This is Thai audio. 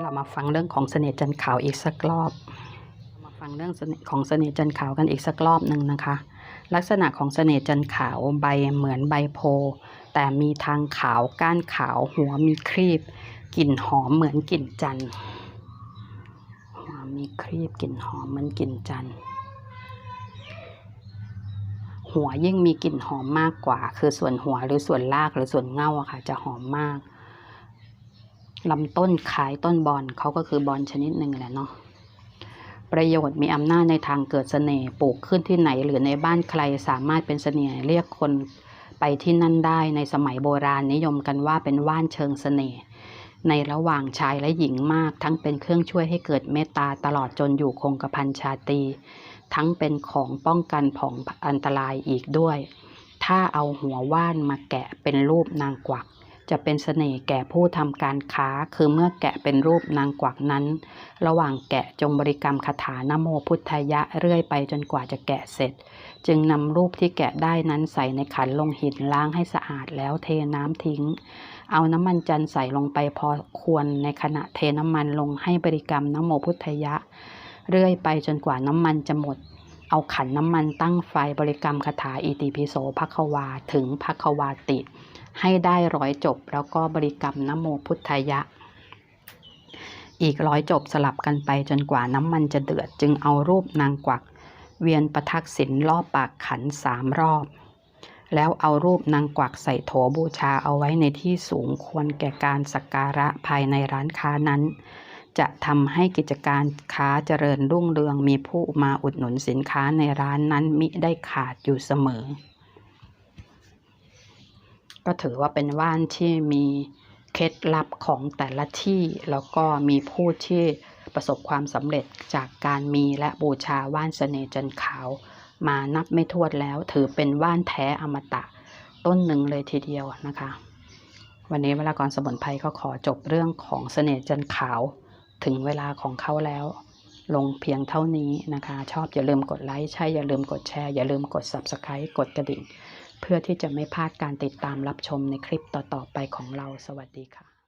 เรามาฟังเรื่องของเสน่ห์จันทร์ขาวอีกสักรอบ มาฟังเรื่องของเสน่ห์จันทร์ขาวกันอีกสักรอบหนึ่งนะคะ ลักษณะของเสน่ห์จันทร์ขาวใบเหมือนใบโพ แต่มีทางขาวก้านขาวหัวมีครีบ กลิ่นหอมเหมือนกลิ่นจันทร์หัวมีครีบกลิ่นหอมเหมือนกลิ่นจันทร์หัวยิ่งมีกลิ่นหอมมากกว่า คือส่วนหัวหรือส่วนรากหรือส่วนเง่าอะค่ะ จะหอมมาก ลำต้นคล้ายต้นบอนเขาก็คือบอนชนิดหนึ่งแหละเนาะประโยชน์มีอำนาจในทางเกิดเสน่ห์ปลูกขึ้นที่ไหนหรือในบ้านใครสามารถเป็นเสน่ห์เรียกคนไปที่นั่นได้ในสมัยโบราณนิยมกันว่าเป็นว่านเชิงเสน่ห์ในระหว่างชายและหญิงมาก ทั้งเป็นเครื่องช่วยให้เกิดเมตตาตลอดจนอยู่คงกระพันชาตี ทั้งเป็นของป้องกันผองอันตรายอีกด้วย ถ้าเอาหัวว่านมาแกะเป็นรูปนางกวัก จะเป็นเสน่ห์แก่ผู้ทำการค้า คือเมื่อแกะเป็นรูปนางกวักนั้น ระหว่างแกะจงบริกรรมคาถานโมพุทธยะเรื่อยไปจนกว่าจะแกะเสร็จ จึงนำรูปที่แกะได้นั้นใส่ในขันลงหินล้างให้สะอาดแล้วเทน้ำทิ้ง เอาน้ำมันจันทร์ใส่ลงไปพอควรในขณะเทน้ำมันลงให้บริกรรมนโมพุทธยะ เรื่อยไปจนกว่าน้ำมันจะหมด เอาขันน้ำมันตั้งไฟบริกรรมคาถาอิติปิโสภควาถึงภควาติ ให้ได้ร้อยจบแล้วก็บริกรรมนโมพุทธายะ อีกร้อยจบสลับกันไปจนกว่าน้ำมันจะเดือด จึงเอารูปนางกวัก เวียนประทักษิณรอบปากขันสามรอบ แล้วเอารูปนางกวักใส่โถบูชาเอาไว้ในที่สูงควรแก่การสักการะภายในร้านค้านั้น จะทำให้กิจการค้าเจริญรุ่งเรืองมีผู้มาอุดหนุนสินค้าในร้านนั้นมิได้ขาดอยู่เสมอ ก็ถือว่าเป็นว่านที่มีเคล็ดลับของแต่ละที่แล้วก็มีผู้ที่ประสบความสำเร็จจากการมีและบูชาว่านเสน่ห์จันขาว มานับไม่ถ้วนแล้วถือเป็นว่านแท้อมตะ ต้นหนึ่งเลยทีเดียวนะคะ วันนี้เวลากรสมุนไพรก็ขอจบเรื่องของเสน่ห์จันขาว ถึงเวลาของเขาแล้ว ลงเพียงเท่านี้นะคะ ชอบอย่าลืมกดไลค์ใช่อย่าลืมกดแชร์ อย่าลืมกด Subscribe กดกระดิ่ง เพื่อที่จะไม่พลาดการติดตามรับชมในคลิปต่อๆไปของเราสวัสดีค่ะ